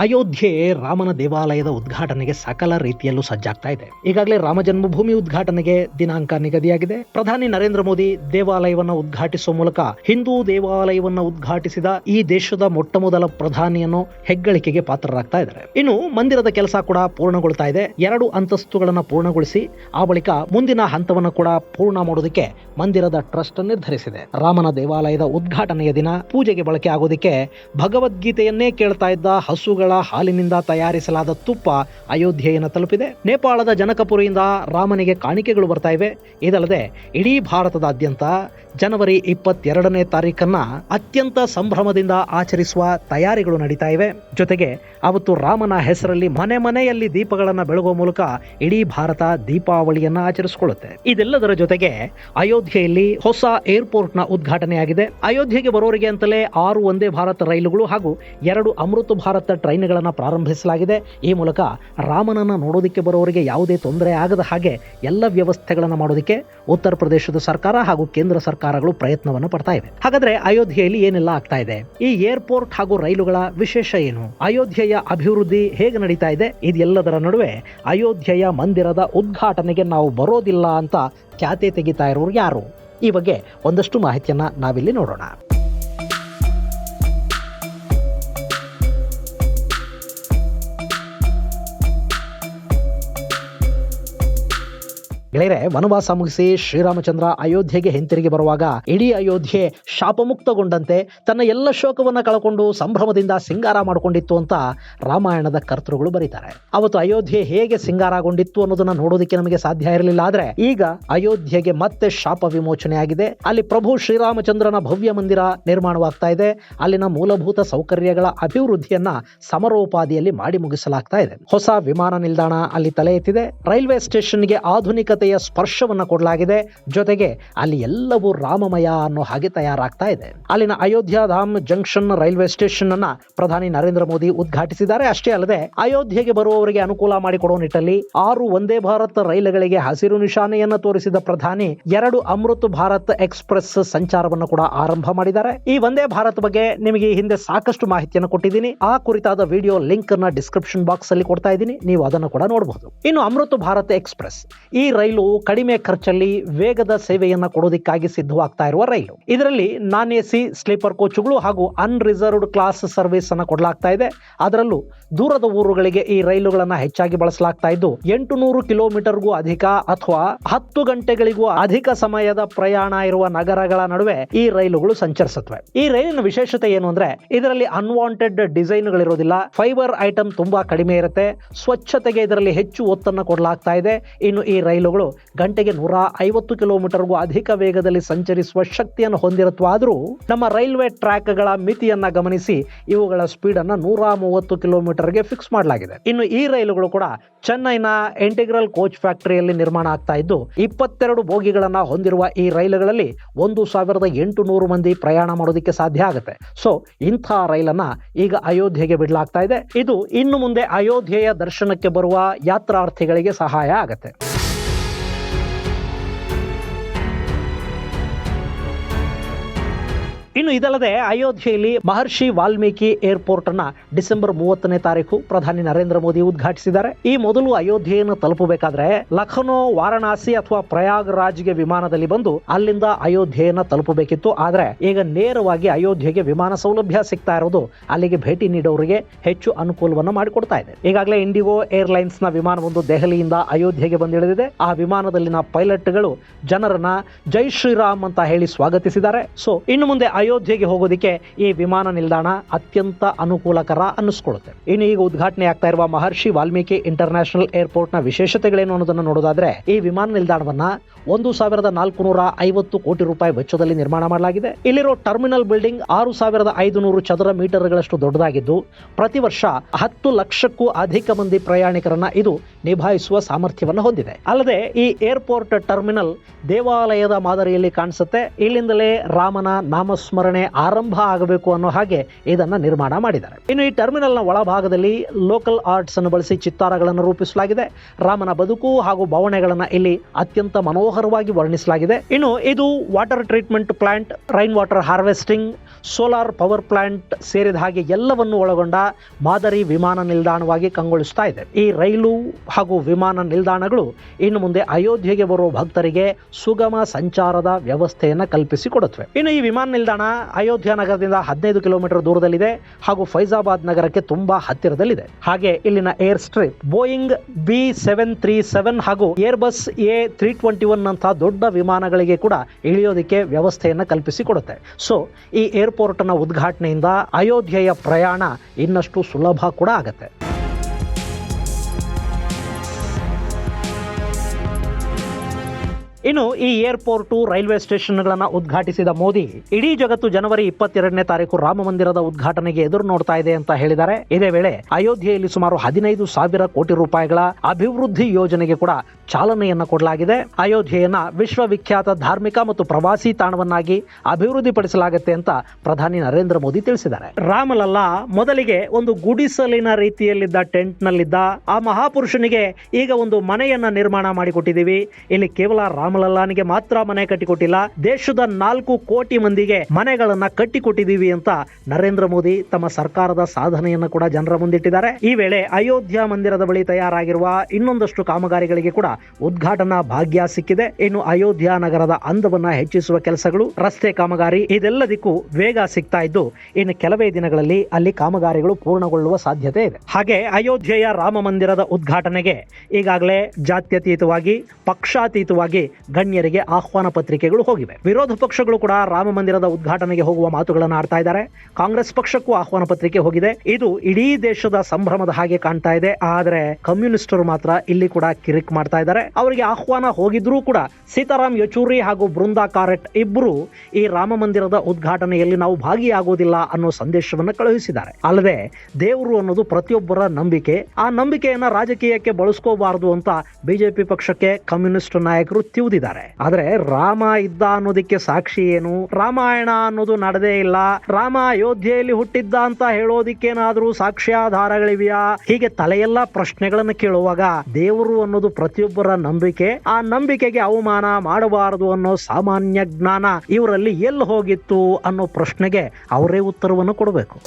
ಅಯೋಧ್ಯೆ ರಾಮನ ದೇವಾಲಯದ ಉದ್ಘಾಟನೆಗೆ ಸಕಲ ರೀತಿಯಲ್ಲೂ ಸಜ್ಜಾಗ್ತಾ ಇದೆ. ಈಗಾಗಲೇ ರಾಮ ಜನ್ಮಭೂಮಿ ಉದ್ಘಾಟನೆಗೆ ದಿನಾಂಕ ನಿಗದಿಯಾಗಿದೆ. ಪ್ರಧಾನಿ ನರೇಂದ್ರ ಮೋದಿ ದೇವಾಲಯವನ್ನ ಉದ್ಘಾಟಿಸುವ ಮೂಲಕ ಹಿಂದೂ ದೇವಾಲಯವನ್ನ ಉದ್ಘಾಟಿಸಿದ ಈ ದೇಶದ ಮೊಟ್ಟ ಮೊದಲ ಪ್ರಧಾನಿಯನ್ನು ಹೆಗ್ಗಳಿಕೆಗೆ ಪಾತ್ರರಾಗ್ತಾ ಇದ್ದಾರೆ. ಇನ್ನು ಮಂದಿರದ ಕೆಲಸ ಕೂಡ ಪೂರ್ಣಗೊಳ್ತಾ ಇದೆ. ಎರಡು ಅಂತಸ್ತುಗಳನ್ನ ಪೂರ್ಣಗೊಳಿಸಿ ಆ ಬಳಿಕ ಮುಂದಿನ ಹಂತವನ್ನು ಕೂಡ ಪೂರ್ಣ ಮಾಡೋದಕ್ಕೆ ಮಂದಿರದ ಟ್ರಸ್ಟ್ ನಿರ್ಧರಿಸಿದೆ. ರಾಮನ ದೇವಾಲಯದ ಉದ್ಘಾಟನೆಯ ದಿನ ಪೂಜೆಗೆ ಬಳಕೆ ಆಗೋದಕ್ಕೆ ಭಗವದ್ಗೀತೆಯನ್ನೇ ಕೇಳ್ತಾ ಇದ್ದ ಹಸುಗಳ ಹಾಲಿನಿಂದ ತಯಾರಿಸಲಾದ ತುಪ್ಪ ಅಯೋಧ್ಯೆಯನ್ನು ತಲುಪಿದೆ. ನೇಪಾಳದ ಜನಕಪುರಿಯಿಂದ ರಾಮನಿಗೆ ಕಾಣಿಕೆಗಳು ಬರ್ತಾ ಇವೆ. ಇದಲ್ಲದೆ, ಇಡೀ ಭಾರತದಾದ್ಯಂತ ಜನವರಿ ಇಪ್ಪತ್ತೆರಡನೇ ತಾರೀಕನ್ನ ಅತ್ಯಂತ ಸಂಭ್ರಮದಿಂದ ಆಚರಿಸುವ ತಯಾರಿಗಳು ನಡೀತಾ ಇವೆ. ಜೊತೆಗೆ, ಅವತ್ತು ರಾಮನ ಹೆಸರಲ್ಲಿ ಮನೆ ಮನೆಯಲ್ಲಿ ದೀಪಗಳನ್ನು ಬೆಳಗುವ ಮೂಲಕ ಇಡೀ ಭಾರತ ದೀಪಾವಳಿಯನ್ನ ಆಚರಿಸಿಕೊಳ್ಳುತ್ತೆ. ಇದೆಲ್ಲದರ ಜೊತೆಗೆ ಅಯೋಧ್ಯೆಯಲ್ಲಿ ಹೊಸ ಏರ್ಪೋರ್ಟ್ನ ಉದ್ಘಾಟನೆಯಾಗಿದೆ. ಅಯೋಧ್ಯೆಗೆ ಬರೋರಿಗೆ ಅಂತಲೇ ಆರು ಒಂದೇ ಭಾರತ ರೈಲುಗಳು ಹಾಗೂ ಎರಡು ಅಮೃತ ಭಾರತ ಟ್ರೈನ್ಗಳನ್ನು ಪ್ರಾರಂಭಿಸಲಾಗಿದೆ. ಈ ಮೂಲಕ ರಾಮನನ್ನ ನೋಡೋದಕ್ಕೆ ಬರೋರಿಗೆ ಯಾವುದೇ ತೊಂದರೆ ಆಗದ ಹಾಗೆ ಎಲ್ಲ ವ್ಯವಸ್ಥೆಗಳನ್ನು ಮಾಡೋದಕ್ಕೆ ಉತ್ತರ ಪ್ರದೇಶದ ಸರ್ಕಾರ ಹಾಗೂ ಕೇಂದ್ರ ಸರ್ಕಾರಗಳು ಪ್ರಯತ್ನವನ್ನು ಪಡ್ತಾ ಇವೆ. ಹಾಗಾದ್ರೆ ಅಯೋಧ್ಯೆಯಲ್ಲಿ ಏನೆಲ್ಲ ಆಗ್ತಾ ಇದೆ? ಈ ಏರ್ಪೋರ್ಟ್ ಹಾಗೂ ರೈಲುಗಳ ವಿಶೇಷ ಏನು? ಅಯೋಧ್ಯೆಯ ಅಭಿವೃದ್ಧಿ ಹೇಗೆ ನಡೀತಾ ಇದೆ? ಇದೆಲ್ಲದರ ನಡುವೆ ಅಯೋಧ್ಯೆಯ ಮಂದಿರದ ಉದ್ಘಾಟನೆಗೆ ನಾವು ಬರೋದಿಲ್ಲ ಅಂತ ಖ್ಯಾತೆ ತೆಗಿತಾ ಇರೋರು ಯಾರು? ಈ ಬಗ್ಗೆ ಒಂದಷ್ಟು ಮಾಹಿತಿಯನ್ನ ನಾವಿಲ್ಲಿ ನೋಡೋಣ. ಗೆಳೆಯರೆ, ವನವಾಸ ಮುಗಿಸಿ ಶ್ರೀರಾಮಚಂದ್ರ ಅಯೋಧ್ಯೆಗೆ ಹಿಂತಿರುಗಿ ಬರುವಾಗ ಇಡೀ ಅಯೋಧ್ಯೆ ಶಾಪಮುಕ್ತಗೊಂಡಂತೆ ತನ್ನ ಎಲ್ಲ ಶೋಕವನ್ನ ಕಳ್ಕೊಂಡು ಸಂಭ್ರಮದಿಂದ ಸಿಂಗಾರ ಮಾಡಿಕೊಂಡಿತ್ತು ಅಂತ ರಾಮಾಯಣದ ಕರ್ತೃಗಳು ಬರೀತಾರೆ. ಅವತ್ತು ಅಯೋಧ್ಯೆ ಹೇಗೆ ಸಿಂಗಾರಗೊಂಡಿತ್ತು ಅನ್ನೋದನ್ನ ನೋಡೋದಕ್ಕೆ ನಮಗೆ ಸಾಧ್ಯ ಇರಲಿಲ್ಲ. ಆದ್ರೆ ಈಗ ಅಯೋಧ್ಯೆಗೆ ಮತ್ತೆ ಶಾಪ ವಿಮೋಚನೆ ಆಗಿದೆ ಅಲ್ಲಿ ಪ್ರಭು ಶ್ರೀರಾಮಚಂದ್ರನ ಭವ್ಯ ಮಂದಿರ ನಿರ್ಮಾಣವಾಗ್ತಾ ಇದೆ. ಅಲ್ಲಿನ ಮೂಲಭೂತ ಸೌಕರ್ಯಗಳ ಅಭಿವೃದ್ಧಿಯನ್ನ ಸಮರೋಪಾದಿಯಲ್ಲಿ ಮಾಡಿ ಮುಗಿಸಲಾಗ್ತಾ ಇದೆ. ಹೊಸ ವಿಮಾನ ನಿಲ್ದಾಣ ಅಲ್ಲಿ ತಲೆ ಎತ್ತಿದೆ. ರೈಲ್ವೆ ಸ್ಟೇಷನ್ಗೆ ಆಧುನಿಕತೆಯ ಸ್ಪರ್ಶವನ್ನ ಕೊಡಲಾಗಿದೆ. ಜೊತೆಗೆ ಅಲ್ಲಿ ಎಲ್ಲವೂ ರಾಮಮಯ ಅನ್ನೋ ಹಾಗೆ ತಯಾರಾಗ್ತಾ ಇದೆ. ಅಲ್ಲಿನ Ayodhya Dham junction railway station ಅನ್ನ ಪ್ರಧಾನಿ ನರೇಂದ್ರ ಮೋದಿ ಉದ್ಘಾಟಿಸಿದ್ದಾರೆ. ಅಷ್ಟೇ ಅಲ್ಲದೆ ಅಯೋಧ್ಯೆಗೆ ಬರುವವರಿಗೆ ಅನುಕೂಲ ಮಾಡಿಕೊಡುವ ನಿಟ್ಟಲ್ಲಿ ಆರು ಒಂದೇ ಭಾರತ್ ರೈಲುಗಳಿಗೆ ಹಸಿರು ನಿಶಾನೆಯನ್ನ ತೋರಿಸಿದ ಪ್ರಧಾನಿ ಎರಡು ಅಮೃತ್ ಭಾರತ್ ಎಕ್ಸ್ಪ್ರೆಸ್ ಸಂಚಾರವನ್ನು ಕೂಡ ಆರಂಭ ಮಾಡಿದ್ದಾರೆ. ಈ ಒಂದೇ ಭಾರತ್ ಬಗ್ಗೆ ನಿಮಗೆ ಹಿಂದೆ ಸಾಕಷ್ಟು ಮಾಹಿತಿಯನ್ನು ಕೊಟ್ಟಿದ್ದೀನಿ. ಆ ಕುರಿತಾದ ವಿಡಿಯೋ ಲಿಂಕ್ ಅನ್ನ ಡಿಸ್ಕ್ರಿಪ್ಷನ್ ಬಾಕ್ಸ್ ಅಲ್ಲಿ ಕೊಡ್ತಾ ಇದ್ದೀನಿ. ನೀವು ಅದನ್ನು ಕೂಡ ನೋಡಬಹುದು ಇನ್ನು ಅಮೃತ್ ಭಾರತ್ ಎಕ್ಸ್ಪ್ರೆಸ್. ಈ ರೈಲು ಕಡಿಮೆ ಖರ್ಚಲ್ಲಿ ವೇಗದ ಸೇವೆಯನ್ನ ಕೊಡೋದಕ್ಕಾಗಿ ಸಿದ್ಧವಾಗ್ತಾ ಇರುವ ರೈಲು. ಇದರಲ್ಲಿ ನಾನ್ ಎ ಸಿ, ಸ್ಲೀಪರ್ ಕೋಚುಗಳು ಹಾಗೂ ಅನ್ರಿಸರ್ವ್ಡ್ ಕ್ಲಾಸ್ ಸರ್ವಿಸ್ ಅನ್ನ ಕೊಡಲಾಗ್ತಾ ಇದೆ. ಅದರಲ್ಲೂ ದೂರದ ಊರುಗಳಿಗೆ ಈ ರೈಲುಗಳನ್ನ ಹೆಚ್ಚಾಗಿ ಬಳಸಲಾಗ್ತಾ ಇದ್ದು ಎಂಟು ನೂರು ಕಿಲೋಮೀಟರ್ಗೂ ಅಧಿಕ ಅಥವಾ ಹತ್ತು ಗಂಟೆಗಳಿಗೂ ಅಧಿಕ ಸಮಯದ ಪ್ರಯಾಣ ಇರುವ ನಗರಗಳ ನಡುವೆ ಈ ರೈಲುಗಳು ಸಂಚರಿಸುತ್ತವೆ. ಈ ರೈಲಿನ ವಿಶೇಷತೆ ಏನು ಅಂದ್ರೆ, ಇದರಲ್ಲಿ ಅನ್ವಾಂಟೆಡ್ ಡಿಸೈನ್ಗಳಿರೋದಿಲ್ಲ. ಫೈಬರ್ ಐಟಮ್ ತುಂಬಾ ಕಡಿಮೆ ಇರುತ್ತೆ. ಸ್ವಚ್ಛತೆಗೆ ಇದರಲ್ಲಿ ಹೆಚ್ಚು ಒತ್ತನ್ನು ಕೊಡಲಾಗ್ತಾ ಇದೆ. ಇನ್ನು ಈ ರೈಲುಗಳು ಗಂಟೆಗೆ ನೂರ ಐವತ್ತು ಕಿಲೋಮೀಟರ್ಗೂ ಅಧಿಕ ವೇಗದಲ್ಲಿ ಸಂಚರಿಸುವ ಶಕ್ತಿಯನ್ನು ಹೊಂದಿರುತ್ತವಾದರೂ ನಮ್ಮ ರೈಲ್ವೆ ಟ್ರ್ಯಾಕ್ಗಳ ಮಿತಿಯನ್ನ ಗಮನಿಸಿ ಇವುಗಳ ಸ್ಪೀಡ್ ಅನ್ನ ನೂರ ಮೂವತ್ತು ಕಿಲೋಮೀಟರ್ಗೆ ಫಿಕ್ಸ್ ಮಾಡಲಾಗಿದೆ. ಇನ್ನು ಈ ರೈಲುಗಳು ಕೂಡ ಚೆನ್ನೈನ ಇಂಟಿಗ್ರಲ್ ಕೋಚ್ ಫ್ಯಾಕ್ಟರಿಯಲ್ಲಿ ನಿರ್ಮಾಣ ಆಗ್ತಾ ಇದ್ದು, ಇಪ್ಪತ್ತೆರಡು ಬೋಗಿಗಳನ್ನ ಹೊಂದಿರುವ ಈ ರೈಲುಗಳಲ್ಲಿ ಒಂದು ಸಾವಿರದ ಎಂಟು ನೂರು ಮಂದಿ ಪ್ರಯಾಣ ಮಾಡೋದಕ್ಕೆ ಸಾಧ್ಯ ಆಗುತ್ತೆ. ಸೊ, ಇಂಥ ರೈಲನ್ನ ಈಗ ಅಯೋಧ್ಯೆಗೆ ಬಿಡಲಾಗ್ತಾ ಇದೆ. ಇದು ಇನ್ನು ಮುಂದೆ ಅಯೋಧ್ಯೆಯ ದರ್ಶನಕ್ಕೆ ಬರುವ ಯಾತ್ರಾರ್ಥಿಗಳಿಗೆ ಸಹಾಯ ಆಗುತ್ತೆ. ಇನ್ನು ಇದಲ್ಲದೆ ಅಯೋಧ್ಯೆಯಲ್ಲಿ ಮಹರ್ಷಿ ವಾಲ್ಮೀಕಿ ಏರ್ಪೋರ್ಟ್ ಅನ್ನ ಡಿಸೆಂಬರ್ ಮೂವತ್ತನೇ ತಾರೀಕು ಪ್ರಧಾನಿ ನರೇಂದ್ರ ಮೋದಿ ಉದ್ಘಾಟಿಸಿದ್ದಾರೆ. ಈ ಮೊದಲು ಅಯೋಧ್ಯೆಯನ್ನು ತಲುಪಬೇಕಾದ್ರೆ ಲಖನೌ, ವಾರಣಾಸಿ ಅಥವಾ ಪ್ರಯಾಗ್ರಾಜ್ಗೆ ವಿಮಾನದಲ್ಲಿ ಬಂದು ಅಲ್ಲಿಂದ ಅಯೋಧ್ಯೆಯನ್ನ ತಲುಪಬೇಕಿತ್ತು. ಆದ್ರೆ ಈಗ ನೇರವಾಗಿ ಅಯೋಧ್ಯೆಗೆ ವಿಮಾನ ಸೌಲಭ್ಯ ಸಿಗ್ತಾ ಇರೋದು ಅಲ್ಲಿಗೆ ಭೇಟಿ ನೀಡೋರಿಗೆ ಹೆಚ್ಚು ಅನುಕೂಲವನ್ನು ಮಾಡಿಕೊಡ್ತಾ ಇದೆ. ಈಗಾಗಲೇ ಇಂಡಿಗೋ ಏರ್ಲೈನ್ಸ್ನ ವಿಮಾನವೊಂದು ದೆಹಲಿಯಿಂದ ಅಯೋಧ್ಯೆಗೆ ಬಂದಿಳಿದಿದೆ. ಆ ವಿಮಾನದಲ್ಲಿನ ಪೈಲಟ್ಗಳು ಜನರನ್ನ ಜೈ ಶ್ರೀರಾಮ್ ಅಂತ ಹೇಳಿ ಸ್ವಾಗತಿಸಿದ್ದಾರೆ. ಸೊ, ಇನ್ನು ಮುಂದೆ ಅಯೋಧ್ಯೆಗೆ ಹೋಗೋದಕ್ಕೆ ಈ ವಿಮಾನ ನಿಲ್ದಾಣ ಅತ್ಯಂತ ಅನುಕೂಲಕರ ಅನ್ನಿಸ್ಕೊಳ್ಳುತ್ತೆ. ಇನ್ನು ಈಗ ಉದ್ಘಾಟನೆ ಆಗ್ತಾ ಇರುವ ಮಹರ್ಷಿ ವಾಲ್ಮೀಕಿ ಇಂಟರ್ನ್ಯಾಷನಲ್ ಏರ್ಪೋರ್ಟ್ನ ವಿಶೇಷತೆಗಳೇನು ಅನ್ನೋದನ್ನು ನೋಡೋದಾದ್ರೆ ಈ ವಿಮಾನ ನಿಲ್ದಾಣವನ್ನ ಒಂದು ಸಾವಿರದ ನಾಲ್ಕು ನೂರ ಐವತ್ತು ಕೋಟಿ ರೂಪಾಯಿ ವೆಚ್ಚದಲ್ಲಿ ನಿರ್ಮಾಣ ಮಾಡಲಾಗಿದೆ. ಇಲ್ಲಿರೋ ಟರ್ಮಿನಲ್ ಬಿಲ್ಡಿಂಗ್ ಆರು ಸಾವಿರದ ಐದು ನೂರು ಚದರ ಮೀಟರ್ಗಳಷ್ಟು ದೊಡ್ಡದಾಗಿದ್ದು, ಪ್ರತಿ ವರ್ಷ ಹತ್ತು ಲಕ್ಷಕ್ಕೂ ಅಧಿಕ ಮಂದಿ ಪ್ರಯಾಣಿಕರನ್ನ ಇದು ನಿಭಾಯಿಸುವ ಸಾಮರ್ಥ್ಯವನ್ನು ಹೊಂದಿದೆ. ಅಲ್ಲದೆ ಈ ಏರ್ಪೋರ್ಟ್ ಟರ್ಮಿನಲ್ ದೇವಾಲಯದ ಮಾದರಿಯಲ್ಲಿ ಕಾಣಿಸುತ್ತೆ. ಇಲ್ಲಿಂದಲೇ ರಾಮನ ನಾಮಸ್ಮರಣೆ ಆರಂಭ ಆಗಬೇಕು ಅನ್ನೋ ಹಾಗೆ ಇದನ್ನು ನಿರ್ಮಾಣ ಮಾಡಿದ್ದಾರೆ. ಇನ್ನು ಈ ಟರ್ಮಿನಲ್ನ ಒಳಭಾಗದಲ್ಲಿ ಲೋಕಲ್ ಆರ್ಟ್ಸ್ ಅನ್ನು ಬಳಸಿ ಚಿತ್ತಾರಗಳನ್ನು ರೂಪಿಸಲಾಗಿದೆ. ರಾಮನ ಬದುಕು ಹಾಗೂ ಭಾವನೆಗಳನ್ನು ಇಲ್ಲಿ ಅತ್ಯಂತ ಮನೋಹರವಾಗಿ ವರ್ಣಿಸಲಾಗಿದೆ. ಇನ್ನು ಇದು water treatment plant rain water harvesting solar power plant ಸೇರಿದ ಹಾಗೆ ಎಲ್ಲವನ್ನು ಒಳಗೊಂಡ ಮಾದರಿ ವಿಮಾನ ನಿಲ್ದಾಣವಾಗಿ ಕಂಗೊಳಿಸ್ತಾ ಇದೆ. ಈ ರೈಲು ಹಾಗೂ ವಿಮಾನ ನಿಲ್ದಾಣಗಳು ಇನ್ನು ಮುಂದೆ ಅಯೋಧ್ಯೆಗೆ ಬರುವ ಭಕ್ತರಿಗೆ ಸುಗಮ ಸಂಚಾರದ ವ್ಯವಸ್ಥೆಯನ್ನು ಕಲ್ಪಿಸಿಕೊಡುತ್ತವೆ. ಇನ್ನು ಈ ವಿಮಾನ ನಿಲ್ದಾಣ ಅಯೋಧ್ಯ ನಗರದಿಂದ ಹದಿನೈದು ಕಿಲೋಮೀಟರ್ ದೂರದಲ್ಲಿದೆ ಹಾಗೂ ಫೈಜಾಬಾದ್ ನಗರಕ್ಕೆ ತುಂಬಾ ಹತ್ತಿರದಲ್ಲಿದೆ. ಹಾಗೆ ಇಲ್ಲಿನ air strip Boeing B seven three seven ಹಾಗೂ Airbus A three twenty one ಅಂತ ದೊಡ್ಡ ವಿಮಾನಗಳಿಗೆ ಕೂಡ ಇಳಿಯೋದಕ್ಕೆ ವ್ಯವಸ್ಥೆಯನ್ನು ಕಲ್ಪಿಸಿಕೊಡುತ್ತೆ ಸೊ ಈ ಏರ್ಪೋರ್ಟ್ನ ಉದ್ಘಾಟನೆಯಿಂದ ಅಯೋಧ್ಯೆಯ ಪ್ರಯಾಣ ಇನ್ನಷ್ಟು ಸುಲಭ ಕೂಡ ಆಗತ್ತೆ. ಇನ್ನು ಈ ಏರ್ಪೋರ್ಟು, ರೈಲ್ವೆ ಸ್ಟೇಷನ್ಗಳನ್ನು ಉದ್ಘಾಟಿಸಿದ ಮೋದಿ, ಇಡೀ ಜಗತ್ತು ಜನವರಿ ಇಪ್ಪತ್ತೆರಡನೇ ತಾರೀಕು ರಾಮ ಮಂದಿರದ ಉದ್ಘಾಟನೆಗೆ ಎದುರು ನೋಡ್ತಾ ಇದೆ ಅಂತ ಹೇಳಿದ್ದಾರೆ. ಇದೇ ವೇಳೆ ಅಯೋಧ್ಯೆಯಲ್ಲಿ ಸುಮಾರು ಹದಿನೈದು ಸಾವಿರ ಕೋಟಿ ರೂಪಾಯಿಗಳ ಅಭಿವೃದ್ಧಿ ಯೋಜನೆಗೆ ಕೂಡ ಚಾಲನೆಯನ್ನ ಕೊಡಲಾಗಿದೆ. ಅಯೋಧ್ಯೆಯನ್ನ ವಿಶ್ವವಿಖ್ಯಾತ ಧಾರ್ಮಿಕ ಮತ್ತು ಪ್ರವಾಸಿ ತಾಣವನ್ನಾಗಿ ಅಭಿವೃದ್ಧಿಪಡಿಸಲಾಗುತ್ತೆ ಅಂತ ಪ್ರಧಾನಿ ನರೇಂದ್ರ ಮೋದಿ ತಿಳಿಸಿದ್ದಾರೆ. ರಾಮಲಲ್ಲಾ ಮೊದಲಿಗೆ ಒಂದು ಗುಡಿಸಲಿನ ರೀತಿಯಲ್ಲಿದ್ದ ಟೆಂಟ್ನಲ್ಲಿದ್ದ ಆ ಮಹಾಪುರುಷನಿಗೆ ಈಗ ಒಂದು ಮನೆಯನ್ನ ನಿರ್ಮಾಣ ಮಾಡಿಕೊಟ್ಟಿದ್ದೀವಿ. ಇಲ್ಲಿ ಕೇವಲ ರಾಮಲಲ್ಲಾನಿಗೆ ಮಾತ್ರ ಮನೆ ಕಟ್ಟಿಕೊಟ್ಟಿಲ್ಲ. ದೇಶದ ನಾಲ್ಕು ಕೋಟಿ ಮಂದಿಗೆ ಮನೆಗಳನ್ನ ಕಟ್ಟಿಕೊಟ್ಟಿದ್ದೀವಿ ಅಂತ ನರೇಂದ್ರ ಮೋದಿ ತಮ್ಮ ಸರ್ಕಾರದ ಸಾಧನೆಯನ್ನು ಕೂಡ ಜನರ ಮುಂದಿಟ್ಟಿದ್ದಾರೆ. ಈ ವೇಳೆ ಅಯೋಧ್ಯ ಮಂದಿರದ ಬಳಿ ತಯಾರಾಗಿರುವ ಇನ್ನೊಂದಷ್ಟು ಕಾಮಗಾರಿಗಳಿಗೆ ಕೂಡ ಉದ್ಘಾಟನಾ ಭಾಗ್ಯ ಸಿಕ್ಕಿದೆ. ಇನ್ನು ಅಯೋಧ್ಯ ನಗರದ ಅಂದವನ್ನ ಹೆಚ್ಚಿಸುವ ಕೆಲಸಗಳು, ರಸ್ತೆ ಕಾಮಗಾರಿ ಇದೆಲ್ಲದಕ್ಕೂ ವೇಗ ಸಿಗ್ತಾ ಇದ್ದು, ಇನ್ನು ಕೆಲವೇ ದಿನಗಳಲ್ಲಿ ಅಲ್ಲಿ ಕಾಮಗಾರಿಗಳು ಪೂರ್ಣಗೊಳ್ಳುವ ಸಾಧ್ಯತೆ ಇದೆ. ಹಾಗೆ ಅಯೋಧ್ಯೆಯ ರಾಮ ಮಂದಿರದ ಉದ್ಘಾಟನೆಗೆ ಈಗಾಗಲೇ ಜಾತ್ಯತೀತವಾಗಿ, ಪಕ್ಷಾತೀತವಾಗಿ ಗಣ್ಯರಿಗೆ ಆಹ್ವಾನ ಪತ್ರಿಕೆಗಳು ಹೋಗಿವೆ. ವಿರೋಧ ಪಕ್ಷಗಳು ಕೂಡ ರಾಮ ಮಂದಿರದ ಉದ್ಘಾಟನೆಗೆ ಹೋಗುವ ಮಾತುಗಳನ್ನು ಆಡ್ತಾ ಇದ್ದಾರೆ. ಕಾಂಗ್ರೆಸ್ ಪಕ್ಷಕ್ಕೂ ಆಹ್ವಾನ ಪತ್ರಿಕೆ ಹೋಗಿದೆ. ಇದು ಇಡೀ ದೇಶದ ಸಂಭ್ರಮದ ಹಾಗೆ ಕಾಣ್ತಾ ಇದೆ. ಆದರೆ ಕಮ್ಯುನಿಸ್ಟರು ಮಾತ್ರ ಇಲ್ಲಿ ಕೂಡ ಕಿರಿಕ್ ಮಾಡ್ತಾ ಇದ್ದಾರೆ. ಅವರಿಗೆ ಆಹ್ವಾನ ಹೋಗಿದ್ರೂ ಕೂಡ ಸೀತಾರಾಮ್ ಯಚೂರಿ ಹಾಗೂ ಬೃಂದಾ ಕಾರೆಟ್ ಇಬ್ಬರು ಈ ರಾಮ ಮಂದಿರದ ಉದ್ಘಾಟನೆಯಲ್ಲಿ ನಾವು ಭಾಗಿಯಾಗೋದಿಲ್ಲ ಅನ್ನೋ ಸಂದೇಶವನ್ನು ಕಳುಹಿಸಿದ್ದಾರೆ. ಅಲ್ಲದೆ ದೇವರು ಅನ್ನೋದು ಪ್ರತಿಯೊಬ್ಬರ ನಂಬಿಕೆ. ಆ ನಂಬಿಕೆಯನ್ನ ರಾಜಕೀಯಕ್ಕೆ ಬಳಸ್ಕೋಬಾರದು ಅಂತ ಬಿಜೆಪಿ ಪಕ್ಷಕ್ಕೆ ಕಮ್ಯುನಿಸ್ಟ್ ನಾಯಕರು ತಿವಿದಿದ್ದಾರೆ. ಆದ್ರೆ ರಾಮ ಇದ್ದ ಅನ್ನೋದಕ್ಕೆ ಸಾಕ್ಷಿ ಏನು? ರಾಮಾಯಣ ಅನ್ನೋದು ನಡೆದೇ ಇಲ್ಲ. ರಾಮ ಅಯೋಧ್ಯೆಯಲ್ಲಿ ಹುಟ್ಟಿದ್ದ ಅಂತ ಹೇಳೋದಿಕ್ಕೇನಾದ್ರೂ ಸಾಕ್ಷ್ಯಾಧಾರಗಳಿವೆಯಾ? ಹೀಗೆ ತಲೆಯೆಲ್ಲ ಪ್ರಶ್ನೆಗಳನ್ನು ಕೇಳುವಾಗ ದೇವರು ಅನ್ನೋದು ಪ್ರತಿಯೊಬ್ಬರ ನಂಬಿಕೆ, ಆ ನಂಬಿಕೆಗೆ ಅವಮಾನ ಮಾಡಬಾರದು ಅನ್ನೋ ಸಾಮಾನ್ಯ ಜ್ಞಾನ ಇವರಲ್ಲಿ ಎಲ್ಲಿ ಹೋಗಿತ್ತು ಅನ್ನೋ ಪ್ರಶ್ನೆಗೆ ಅವರೇ ಉತ್ತರವನ್ನು ಕೊಡಬೇಕು.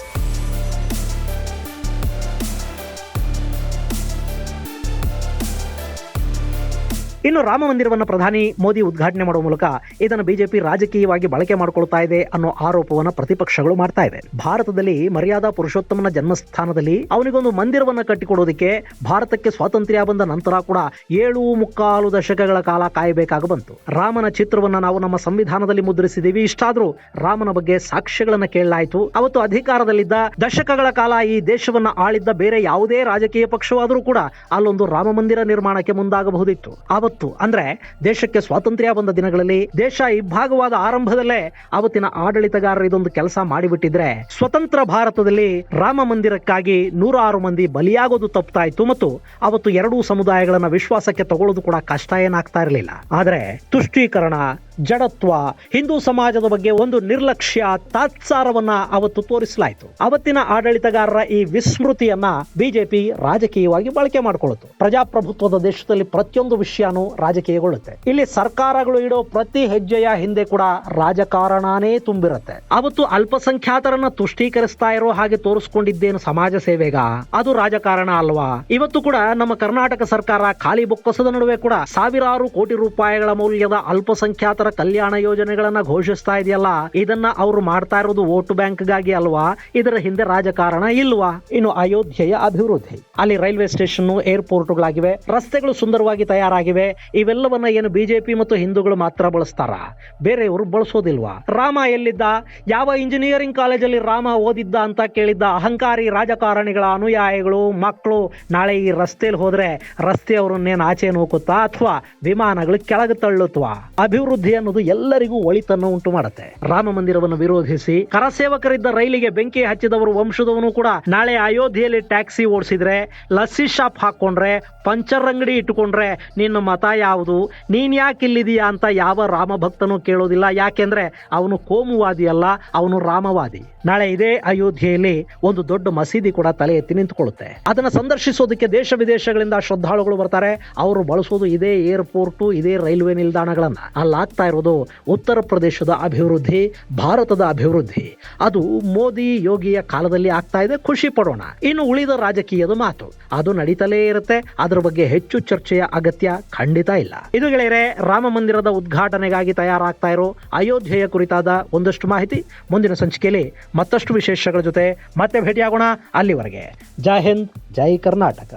ಇನ್ನು ರಾಮ ಮಂದಿರವನ್ನು ಪ್ರಧಾನಿ ಮೋದಿ ಉದ್ಘಾಟನೆ ಮಾಡುವ ಮೂಲಕ ಇದನ್ನು ಬಿಜೆಪಿ ರಾಜಕೀಯವಾಗಿ ಬಳಕೆ ಮಾಡಿಕೊಳ್ತಾ ಇದೆ ಅನ್ನೋ ಆರೋಪವನ್ನು ಪ್ರತಿಪಕ್ಷಗಳು ಮಾಡ್ತಾ ಇದೆ. ಭಾರತದಲ್ಲಿ ಮರ್ಯಾದಾ ಪುರುಷೋತ್ತಮನ ಜನ್ಮಸ್ಥಾನದಲ್ಲಿ ಅವನಿಗೊಂದು ಮಂದಿರವನ್ನ ಕಟ್ಟಿಕೊಡೋದಕ್ಕೆ ಭಾರತಕ್ಕೆ ಸ್ವಾತಂತ್ರ್ಯ ಬಂದ ನಂತರ ಕೂಡ ಏಳು ಮುಕ್ಕಾಲು ದಶಕಗಳ ಕಾಲ ಕಾಯಬೇಕಾಗ ಬಂತು. ರಾಮನ ಚಿತ್ರವನ್ನ ನಾವು ನಮ್ಮ ಸಂವಿಧಾನದಲ್ಲಿ ಮುದ್ರಿಸಿದ್ದೀವಿ. ಇಷ್ಟಾದರೂ ರಾಮನ ಬಗ್ಗೆ ಸಾಕ್ಷ್ಯಗಳನ್ನು ಕೇಳಲಾಯಿತು. ಅವತ್ತು ಅಧಿಕಾರದಲ್ಲಿದ್ದ ದಶಕಗಳ ಕಾಲ ಈ ದೇಶವನ್ನ ಆಳಿದ್ದ ಬೇರೆ ಯಾವುದೇ ರಾಜಕೀಯ ಪಕ್ಷವಾದರೂ ಕೂಡ ಅಲ್ಲೊಂದು ರಾಮ ಮಂದಿರ ನಿರ್ಮಾಣಕ್ಕೆ ಮುಂದಾಗಬಹುದಿತ್ತು. ಆವತ್ತು ಅಂದ್ರೆ ದೇಶಕ್ಕೆ ಸ್ವಾತಂತ್ರ್ಯ ಬಂದ ದಿನಗಳಲ್ಲಿ ದೇಶ ಇಬ್ಬಾಗವಾದ ಆರಂಭದಲ್ಲೇ ಅವತ್ತಿನ ಆಡಳಿತಗಾರರು ಇದೊಂದು ಕೆಲಸ ಮಾಡಿಬಿಟ್ಟಿದ್ರೆ ಸ್ವತಂತ್ರ ಭಾರತದಲ್ಲಿ ರಾಮ ಮಂದಿರಕ್ಕಾಗಿ ನೂರಾರು ಮಂದಿ ಬಲಿಯಾಗೋದು ತಪ್ತಾ ಇತ್ತು ಮತ್ತು ಅವತ್ತು ಎರಡೂ ಸಮುದಾಯಗಳನ್ನ ವಿಶ್ವಾಸಕ್ಕೆ ತಗೊಳ್ಳೋದು ಕೂಡ ಕಷ್ಟ ಏನಾಗ್ತಾ ಇರಲಿಲ್ಲ. ಆದರೆ ತುಷ್ಟೀಕರಣ, ಜಡತ್ವ, ಹಿಂದೂ ಸಮಾಜದ ಬಗ್ಗೆ ಒಂದು ನಿರ್ಲಕ್ಷ್ಯ, ತಾತ್ಸಾರವನ್ನ ಅವತ್ತು ತೋರಿಸಲಾಯಿತು. ಅವತ್ತಿನ ಆಡಳಿತಗಾರರ ಈ ವಿಸ್ಮೃತಿಯನ್ನ ಬಿಜೆಪಿ ರಾಜಕೀಯವಾಗಿ ಬಳಕೆ ಮಾಡಿಕೊಳ್ಳುತ್ತೆ. ಪ್ರಜಾಪ್ರಭುತ್ವದ ದೇಶದಲ್ಲಿ ಪ್ರತಿಯೊಂದು ವಿಷಯನೂ ರಾಜಕೀಯಗೊಳ್ಳುತ್ತೆ ಇಲ್ಲಿ ಸರ್ಕಾರಗಳು ಇಡೋ ಪ್ರತಿ ಹೆಜ್ಜೆಯ ಹಿಂದೆ ಕೂಡ ರಾಜಕಾರಣನೇ ತುಂಬಿರುತ್ತೆ. ಅವತ್ತು ಅಲ್ಪಸಂಖ್ಯಾತರನ್ನ ತುಷ್ಟೀಕರಿಸ್ತಾ ಇರೋ ಹಾಗೆ ತೋರಿಸ್ಕೊಂಡಿದ್ದೇನು ಸಮಾಜ ಸೇವೆಗ? ಅದು ರಾಜಕಾರಣ ಅಲ್ವಾ? ಇವತ್ತು ಕೂಡ ನಮ್ಮ ಕರ್ನಾಟಕ ಸರ್ಕಾರ ಖಾಲಿ ಬೊಕ್ಕಸದ ನಡುವೆ ಕೂಡ ಸಾವಿರಾರು ಕೋಟಿ ರೂಪಾಯಿಗಳ ಮೌಲ್ಯದ ಅಲ್ಪಸಂಖ್ಯಾತರ ಕಲ್ಯಾಣ ಯೋಜನೆಗಳನ್ನ ಘೋಷಿಸ್ತಾ ಇದೆಯಲ್ಲ? ಇದನ್ನ ಅವರು ಮಾಡ್ತಾ ಇರೋದು ವೋಟ್ ಬ್ಯಾಂಕ್ಗಾಗಿ ಅಲ್ವಾ? ಇದರ ಹಿಂದೆ ರಾಜಕಾರಣ ಇಲ್ವಾ? ಇನ್ನು ಅಯೋಧ್ಯೆಯ ಅಭಿವೃದ್ಧಿ. ಅಲ್ಲಿ ರೈಲ್ವೆ ಸ್ಟೇಷನ್ ಏರ್ಪೋರ್ಟ್ಗಳಾಗಿವೆ. ರಸ್ತೆಗಳು ಸುಂದರವಾಗಿ ತಯಾರಾಗಿವೆ. ಇವೆಲ್ಲವನ್ನ ಏನು ಬಿಜೆಪಿ ಮತ್ತು ಹಿಂದೂಗಳು ಮಾತ್ರ ಬಳಸ್ತಾರ? ಬೇರೆಯವರು ಬಳಸೋದಿಲ್ವಾ? ರಾಮ ಎಲ್ಲಿದ್ದ? ಯಾವ ಇಂಜಿನಿಯರಿಂಗ್ ಕಾಲೇಜಲ್ಲಿ ರಾಮ ಓದಿದ್ದ ಅಂತ ಕೇಳಿದ್ದ ಅಹಂಕಾರಿ ರಾಜಕಾರಣಿಗಳ ಅನುಯಾಯಿಗಳು ಮಕ್ಕಳು ನಾಳೆ ಈ ರಸ್ತೆಯಲ್ಲಿ ಹೋದ್ರೆ ರಸ್ತೆ ಅವರನ್ನೇನು ಆಚೆ ನೋಕುತ್ತಾ ಅಥವಾ ವಿಮಾನಗಳು ಕೆಳಗೆ ತಳ್ಳುತ್ವಾ? ಅಭಿವೃದ್ಧಿ ಅನ್ನೋದು ಎಲ್ಲರಿಗೂ ಒಳಿತನ್ನು ಉಂಟು ಮಾಡುತ್ತೆ. ರಾಮ ಮಂದಿರವನ್ನು ವಿರೋಧಿಸಿ ಕರಸೇವಕರಿದ್ದ ರೈಲಿಗೆ ಬೆಂಕಿ ಹಚ್ಚಿದವರು ವಂಶದವನು ಕೂಡ ನಾಳೆ ಅಯೋಧ್ಯೆಯಲ್ಲಿ ಟ್ಯಾಕ್ಸಿ ಓಡಿಸಿದ್ರೆ, ಲಸ್ಸಿ ಶಾಪ್ ಹಾಕೊಂಡ್ರೆ, ಪಂಚರ್ ಅಂಗಡಿ ಇಟ್ಟುಕೊಂಡ್ರೆ ನಿನ್ನ ಮತ ಮತ ಯಾವುದು? ನೀನು ಯಾಕೆ ಇಲ್ಲಿದೀಯಾ ಅಂತ ಯಾವ ರಾಮ ಭಕ್ತನೂ ಕೇಳೋದಿಲ್ಲ. ಯಾಕೆಂದ್ರೆ ಅವನು ಕೋಮುವಾದಿ ಅಲ್ಲ ಅವನು ರಾಮವಾದಿ. ನಾಳೆ ಇದೇ ಅಯೋಧ್ಯೆಯಲ್ಲಿ ಒಂದು ದೊಡ್ಡ ಮಸೀದಿ ಕೂಡ ತಲೆ ಎತ್ತಿ ನಿಂತ್ಕೊಳ್ಳುತ್ತೆ. ಅದನ್ನ ಸಂದರ್ಶಿಸೋದಕ್ಕೆ ದೇಶ ವಿದೇಶಗಳಿಂದ ಶ್ರದ್ಧಾಳುಗಳು ಬರ್ತಾರೆ. ಅವರು ಬಳಸೋದು ಇದೇ ಏರ್ಪೋರ್ಟು, ಇದೇ ರೈಲ್ವೆ ನಿಲ್ದಾಣಗಳನ್ನ. ಅಲ್ಲಾಗ್ತಾ ಇರೋದು ಉತ್ತರ ಪ್ರದೇಶದ ಅಭಿವೃದ್ಧಿ, ಭಾರತದ ಅಭಿವೃದ್ಧಿ. ಅದು ಮೋದಿ, ಯೋಗಿಯ ಕಾಲದಲ್ಲಿ ಆಗ್ತಾ ಇದೆ, ಖುಷಿ ಪಡೋಣ. ಇನ್ನು ಉಳಿದ ರಾಜಕೀಯದ ಮಾತು. ಅದು ನಡೀತಲೇ ಇರುತ್ತೆ. ಅದರ ಬಗ್ಗೆ ಹೆಚ್ಚು ಚರ್ಚೆಯ ಅಗತ್ಯ ಖಂಡಿತ ಇಲ್ಲ. ಇದು ಗೆಳೆಯರೆ, ರಾಮ ಮಂದಿರದ ಉದ್ಘಾಟನೆಗಾಗಿ ತಯಾರಾಗ್ತಾ ಇರೋ ಅಯೋಧ್ಯೆಯ ಕುರಿತಾದ ಒಂದಷ್ಟು ಮಾಹಿತಿ ಮುಂದಿನ ಸಂಚಿಕೆಯಲ್ಲಿ ಮತ್ತಷ್ಟು ವಿಶೇಷಗಳ ಜೊತೆ ಮತ್ತೆ ಭೇಟಿಯಾಗೋಣ ಅಲ್ಲಿವರೆಗೆ. ಜೈ ಹಿಂದ್, ಜೈ ಕರ್ನಾಟಕ.